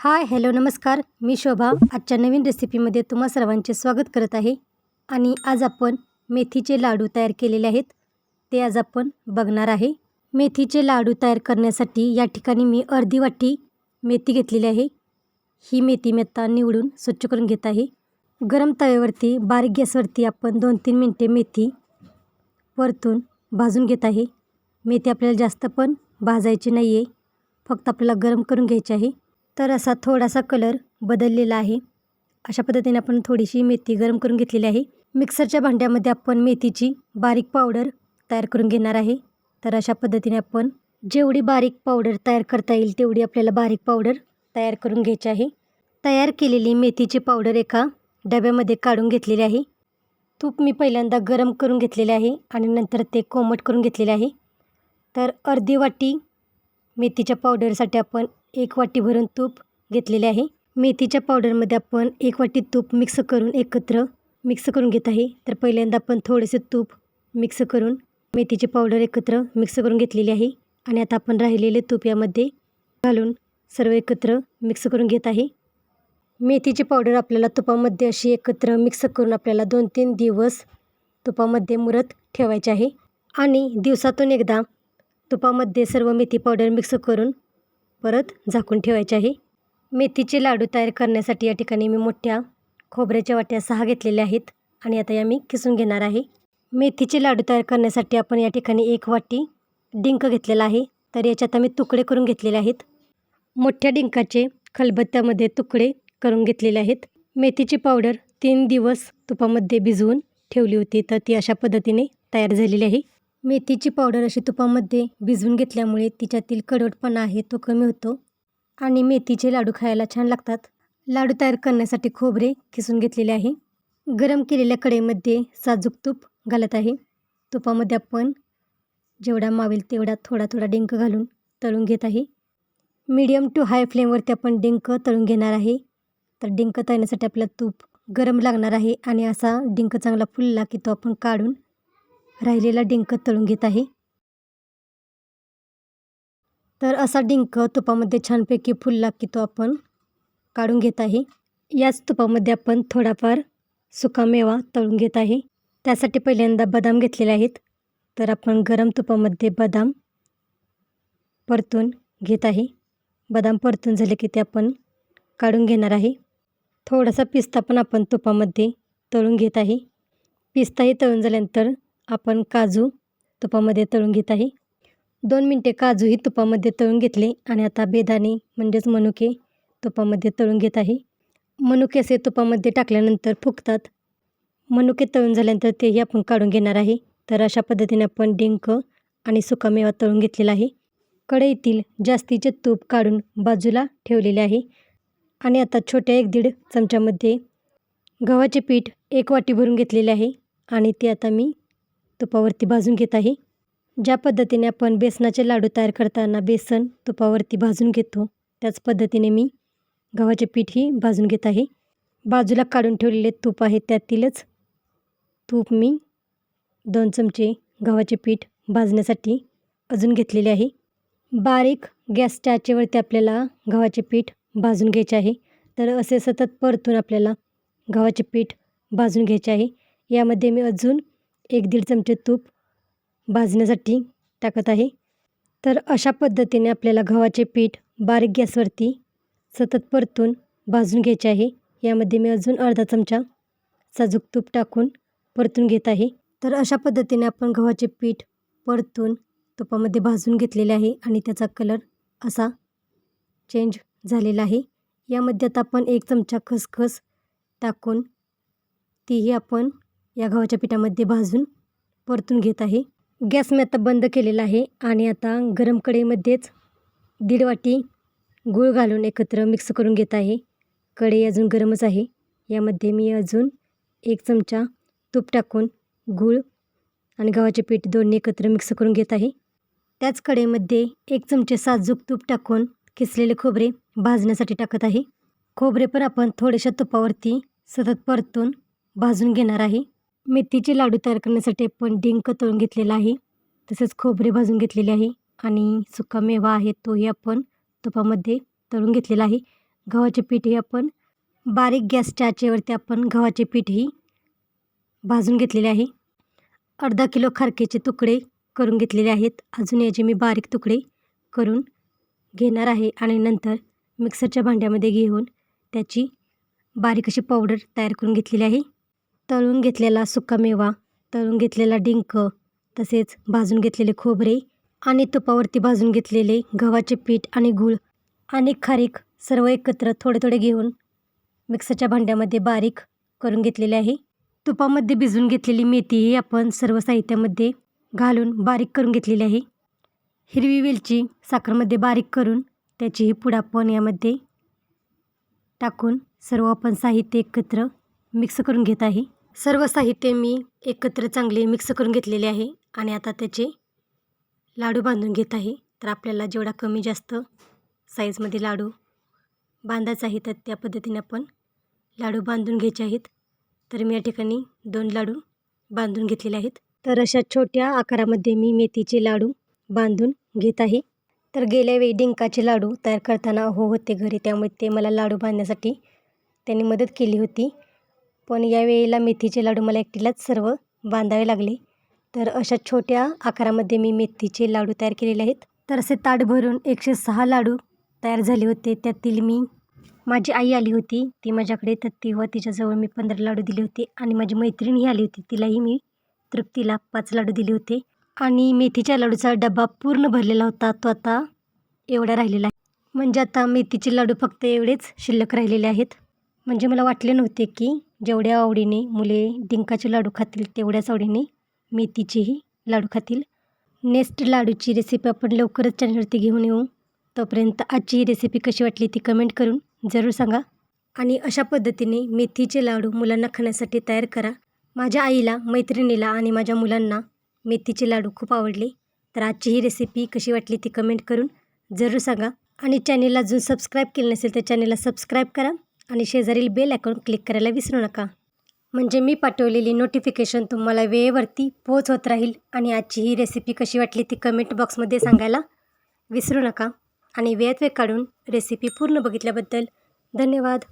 Hi hello नमस्कार. मी शोभा. आजच्या नवीन रेसिपीमध्ये तुम्हा सर्वांचे स्वागत करत आहे. आणि आज आपण मेथीचे लाडू तयार केलेले आहेत. ते आज आपण बघणार आहे. मेथीचे लाडू तयार करण्यासाठी या ठिकाणी मी अर्धी वाटी मेथी घेतलेली आहे. ही मेथी मी आता निवडून स्वच्छ करून घेत आहे. गरम तव्यावरती बारीक गॅसवरती आपण दोन तीन मिनटे मेथी परतून भाजून घेत आहे. मेथी आपल्याला जास्त पण भाजायची नाही आहे फक्त आपल्याला गरम करून घ्यायची आहे. तर असा थोडासा कलर बदललेला आहे. अशा पद्धतीने आपण थोडीशी मेथी गरम करून घेतलेली आहे. मिक्सरच्या भांड्यामध्ये आपण मेथीची बारीक पावडर तयार करून घेणार आहे. तर अशा पद्धतीने आपण जेवढी बारीक पावडर तयार करता येईल तेवढी आपल्याला बारीक पावडर तयार करून घ्यायची आहे. तयार केलेली मेथीची पावडर एका डब्यामध्ये काढून घेतलेली आहे. तूप मी पहिल्यांदा गरम करून घेतलेले आहे आणि नंतर ते कोमट करून घेतलेले आहे. तर अर्धी वाटी मेथीच्या पावडरसाठी आपण एक वाटी भरून तूप घेतलेले आहे. मेथीच्या पावडरमध्ये आपण एक वाटी तूप मिक्स करून एकत्र मिक्स करून घेत आहे. तर पहिल्यांदा आपण थोडेसे तूप मिक्स करून मेथीची पावडर एकत्र मिक्स करून घेतलेली आहे. आणि आता आपण राहिलेले तूप यामध्ये घालून सर्व एकत्र मिक्स करून घेत आहे. मेथीची पावडर आपल्याला तुपामध्ये अशी एकत्र मिक्स करून आपल्याला दोन तीन दिवस तुपामध्ये मुरत ठेवायचे आहे. आणि दिवसातून एकदा तुपामध्ये सर्व मेथी पावडर मिक्स करून परत झाकून ठेवायचे आहे मेथीचे लाडू तयार करण्यासाठी या ठिकाणी मी मोठ्या खोबऱ्याच्या वाट्या सहा घेतलेल्या आहेत आणि आता या मी किसून घेणार आहे. मेथीचे लाडू तयार करण्यासाठी आपण या ठिकाणी एक वाटी डिंक घेतलेला आहे तर याच्यात आम्ही तुकडे करून घेतलेले आहेत. मोठ्या डिंकाचे खलबत्त्यामध्ये तुकडे करून घेतलेले आहेत. मेथीची पावडर तीन दिवस तुपामध्ये भिजवून ठेवली होती तर ती अशा पद्धतीने तयार झालेली आहे. मेथीची पावडर अशी तुपामध्ये भिजवून घेतल्यामुळे तिच्यातील कडवटपणा आहे तो कमी होतो. आणि मेथीचे लाडू खायला छान लागतात. लाडू तयार करण्यासाठी खोबरे किसून घेतलेले आहे. गरम केलेल्या कढईमध्ये साजूक तूप घालत आहे. तुपामध्ये आपण जेवढा मावेल तेवढा थोडा थोडा डिंक घालून तळून घेत आहे. मीडियम टू हाय फ्लेमवरती आपण डिंक तळून घेणार आहे. तर डिंक तळण्यासाठी आपल्याला तूप गरम लागणार आहे आणि असा डिंक चांगला फुलला की तो आपण काढून राहिलेला डिंक तळून घेत आहे. तर असा डिंक तुपामध्ये छानपैकी फुलला की तो आपण काढून घेत आहे. याच तुपामध्ये आपण थोडाफार सुकामेवा तळून घेत आहे. त्यासाठी पहिल्यांदा बदाम घेतलेले आहेत. तर आपण गरम तुपामध्ये बदाम परतून घेत आहे. बदाम परतून झाले की ते आपण काढून घेणार आहे. थोडासा पिस्ता पण आपण तुपामध्ये तळून घेत आहे. पिस्ताही तळून झाल्यानंतर आपण काजू तुपामध्ये तळून घेत आहे. दोन मिनटे काजूही तुपामध्ये तळून घेतले आणि आता बेदाणे म्हणजेच मनुके तुपामध्ये तळून घेत आहे. मनुके असे तुपामध्ये टाकल्यानंतर फुगतात. मनुके तळून झाल्यानंतर तेही आपण काढून घेणार आहे. तर अशा पद्धतीने आपण डिंक आणि सुकामेवा तळून घेतलेला आहे. कढईतील जास्तीचे तूप काढून बाजूला ठेवलेले आहे. आणि आता छोट्या एक दीड चमच्यामध्ये गव्हाचे पीठ एक वाटी भरून घेतलेले आहे. आणि ते आता मी तुपावरती भाजून घेत आहे. ज्या पद्धतीने आपण बेसनाचे लाडू तयार करताना बेसन तुपावरती भाजून घेतो त्याच पद्धतीने मी गव्हाचे पीठही भाजून घेत आहे. बाजूला काढून ठेवलेले तूप आहे त्यातीलच तूप मी दोन चमचे गव्हाचे पीठ भाजण्यासाठी अजून घेतलेले आहे. बारीक गॅसच्या आचेवरती आपल्याला गव्हाचे पीठ भाजून घ्यायचे आहे. तर असे सतत परतून आपल्याला गव्हाचे पीठ भाजून घ्यायचे आहे. यामध्ये मी अजून एक दीड चमचे तूप भाजण्यासाठी टाकत आहे. तर अशा पद्धतीने आपल्याला गव्हाचे पीठ बारीक गॅसवरती सतत परतून भाजून घ्यायचे आहे. यामध्ये मी अजून अर्धा चमचा साजूक तूप टाकून परतून घेत आहे. तर अशा पद्धतीने आपण गव्हाचे पीठ परतून तुपामध्ये भाजून घेतलेले आहे आणि त्याचा कलर असा चेंज झालेला आहे. यामध्ये आता आपण एक चमचा खसखस टाकून तीही आपण या गव्हाच्या पिठामध्ये भाजून परतून घेत आहे. गॅस मी आता बंद केलेला आहे आणि आता गरम कढईमध्येच दीड वाटी गूळ घालून एकत्र मिक्स करून घेत आहे. कढई अजून गरमच आहे. यामध्ये मी अजून एक चमचा तूप टाकून गूळ आणि गव्हाचे पीठ दोन्ही एकत्र मिक्स करून घेत आहे. त्याच कढईमध्ये एक चमचे साजूक तूप टाकून किसलेले खोबरे भाजण्यासाठी टाकत आहे. खोबरे पण आपण थोड्याशा तुपावरती सतत परतून भाजून घेणार आहे. मेथीचे लाडू तयार करण्यासाठी आपण डिंक तळून घेतलेला आहे. तसेच खोबरे भाजून घेतलेले आहे. आणि सुका मेवा आहे तोही आपण तुपामध्ये तळून घेतलेला आहे. गव्हाचे पीठही आपण बारीक गॅसच्या आचेवरती आपण गव्हाचे पीठही भाजून घेतलेले आहे. अर्धा किलो खारकेचे तुकडे करून घेतलेले आहेत. अजून याचे मी बारीक तुकडे करून घेणार आहे. आणि नंतर मिक्सरच्या भांड्यामध्ये घेऊन त्याची बारीक अशी पावडर तयार करून घेतलेली आहे. तळून घेतलेला सुकामेवा तळून घेतलेला डिंक तसेच भाजून घेतलेले खोबरे आणि तुपावरती भाजून घेतलेले गव्हाचे पीठ आणि गूळ आणि खारीक सर्व एकत्र थोडे थोडे घेऊन मिक्सरच्या भांड्यामध्ये बारीक करून घेतलेले आहे. तुपामध्ये भिजवून घेतलेली मेथी ही आपण सर्व साहित्यामध्ये घालून बारीक करून घेतलेली आहे. हिरवी वेलची साखरमध्ये बारीक करून त्याचीही पूड आपण यामध्ये टाकून सर्व आपण साहित्य एकत्र मिक्स करून घेत आहे. सर्व साहित्य मी एकत्र चांगले मिक्स करून घेतलेले आहे आणि आता त्याचे लाडू बांधून घेत आहे. तर आपल्याला जेवढा कमी जास्त साईजमध्ये लाडू बांधायचा आहे तर त्या पद्धतीने आपण लाडू बांधून घ्यायचे आहेत. तर मी या ठिकाणी दोन लाडू बांधून घेतलेले आहेत. तर अशा छोट्या आकारामध्ये मी मेथीचे लाडू बांधून घेत आहे. तर गेल्या वेळी डिंकाचे लाडू तयार करताना हो होते घरी त्यामुळे ते मला लाडू बांधण्यासाठी त्यांनी मदत केली होती. पण यावेळेला मेथीचे लाडू मला एकटीलाच सर्व बांधावे लागले. तर अशा छोट्या आकारामध्ये मी मेथीचे लाडू तयार केलेले आहेत. तर असे ताट भरून एकशे सहा लाडू तयार झाले होते. त्यातील मी माझी आई आली होती. ती माझ्याकडे तर तेव्हा तिच्याजवळ मी पंधरा लाडू दिले होते आणि माझी मैत्रिणीही आली होती. तिलाही मी तृप्तीला पाच लाडू दिले होते. आणि मेथीच्या लाडूचा डबा पूर्ण भरलेला होता. तो आता एवढा राहिलेला आहे. म्हणजे आता मेथीचे लाडू फक्त एवढेच शिल्लक राहिलेले आहेत. म्हणजे मला वाटले नव्हते की जेवढ्या आवडीने मुले डिंकाचे लाडू खातील तेवढ्याच आवडीने मेथीचेही लाडू खातील. नेक्स्ट लाडूची रेसिपी आपण लवकरच चॅनलवरती घेऊन येऊ. तोपर्यंत आजची ही रेसिपी कशी वाटली ती कमेंट करून जरूर सांगा. आणि अशा पद्धतीने मेथीचे लाडू मुलांना खाण्यासाठी तयार करा. माझ्या आईला मैत्रिणीला आणि माझ्या मुलांना मेथीचे लाडू खूप आवडले. तर आजची ही रेसिपी कशी वाटली ती कमेंट करून जरूर सांगा. आणि चॅनेलला अजून सबस्क्राईब केलं नसेल तर चॅनेलला सबस्क्राईब करा. आणि शेजारील बेल आयकॉन क्लिक करायला विसरू नका. म्हणजे मी पाठवलेली नोटिफिकेशन तुम्हाला वेळेवरती पोच होत राहील आणि आजची ही रेसिपी कशी वाटली ती कमेंट बॉक्समध्ये सांगायला विसरू नका. आणि वेळात वेळ काढून रेसिपी पूर्ण बघितल्याबद्दल धन्यवाद.